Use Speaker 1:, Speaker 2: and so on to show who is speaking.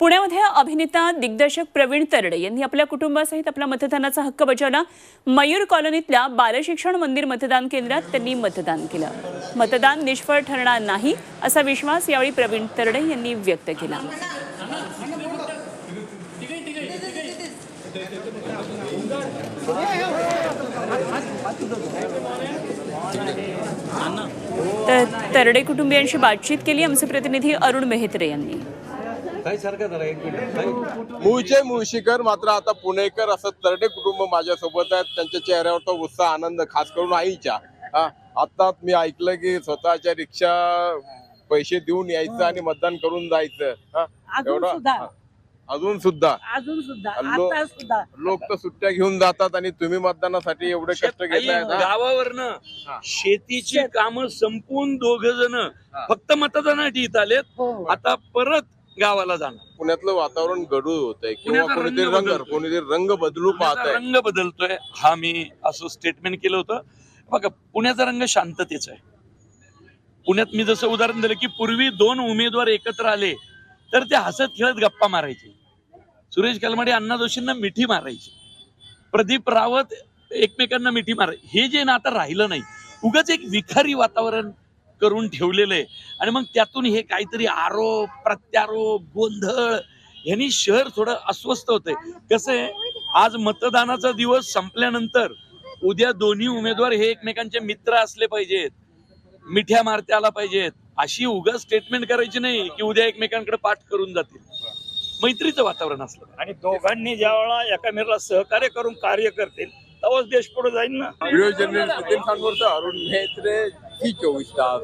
Speaker 1: पुण्यामध्ये अभिनेता दिग्दर्शक प्रवीण तरडे यांनी आपल्या कुटुंबासहित आपला मतदानाचा हक्क बजावला. मयूर कॉलनीतल्या बालशिक्षण मंदिर मतदान केंद्रात त्यांनी मतदान केलं. मतदान निष्फळ ठरणार नाही असा विश्वास यावेळी प्रवीण तरडे यांनी व्यक्त केला. तर तरडे कुटुंबियांशी बातचीत केली आमचे प्रतिनिधी अरुण मेहत्रे यांनी.
Speaker 2: काही सारखं जरा एक मिनिट. काही
Speaker 3: मूळचे मुळशीकर मात्र आता पुणेकर असं तरडे कुटुंब माझ्यासोबत आहेत. त्यांच्या चेहऱ्यावर तो उत्साह आनंद खास करून आईच्या. हा आता मी ऐकलं की स्वतःच्या रिक्षा पैसे देऊन यायचं आणि मतदान करून जायचं. हा,
Speaker 4: अजून
Speaker 3: एवढं-
Speaker 4: सुद्धा.
Speaker 3: अजून सुद्धा.
Speaker 4: अजून सुद्धा.
Speaker 3: हल्लो-
Speaker 4: आता सुद्धा.
Speaker 3: लोक तर सुट्ट्या घेऊन जातात आणि तुम्ही मतदानासाठी एवढे कष्ट घेताय
Speaker 2: गावावरनं. शेतीची कामं संपून दोघ जण फक्त मतदानासाठी इथं आलेत.
Speaker 4: हो.
Speaker 2: आता परत गावाला जाणार.
Speaker 3: पुण्यातलं वातावरण गडूळ होतंय किंवा
Speaker 2: पुण्याचा
Speaker 3: कोणीतरी
Speaker 2: रंग
Speaker 3: रंग
Speaker 2: बदलतोय.
Speaker 3: कोणीतरी रंग बदलू
Speaker 2: पुण्याचा
Speaker 3: पाहत आहे
Speaker 2: रंग बदलतोय हा मी असं स्टेटमेंट केलं होतं. बघा पुण्याचा रंग शांततेचा आहे. पुण्यात मी जसं उदाहरण दिलं की पूर्वी दोन उमेदवार एकत्र आले तर ते हसत खेळत गप्पा मारायचे. सुरेश कलमाडे अण्णा जोशींना मिठी मारायची. प्रदीप रावत एकमेकांना मिठी मार हे जे ना आता राहिलं नाही उगाच एक विखारी वातावरण करून ठेवलेलं. आहे आणि मग त्यातून हे काहीतरी आरोप प्रत्यारोप गोंधळ यांनी शहर थोडं अस्वस्थ होतंय. कसं आहे आज मतदानाचा दिवस संपल्यानंतर उद्या दोन्ही उमेदवार हे एकमेकांचे मित्र असले पाहिजेत. मिठ्या मारत्या आला पाहिजेत. अशी उगाच स्टेटमेंट करायची नाही की उद्या एकमेकांकडे पाठ करून जातील. मैत्रीचं वातावरण असलं
Speaker 5: आणि दोघांनी ज्यावेळेला एकामेकाला सहकार्य करून कार्य करतील तेव्हाच देश पुढे जाईल ना?
Speaker 3: व्हिडिओ जर्नलिस्ट नितीन खानवरचं अरुण मेहत्रे Hiçbir Hiçoviç'ten?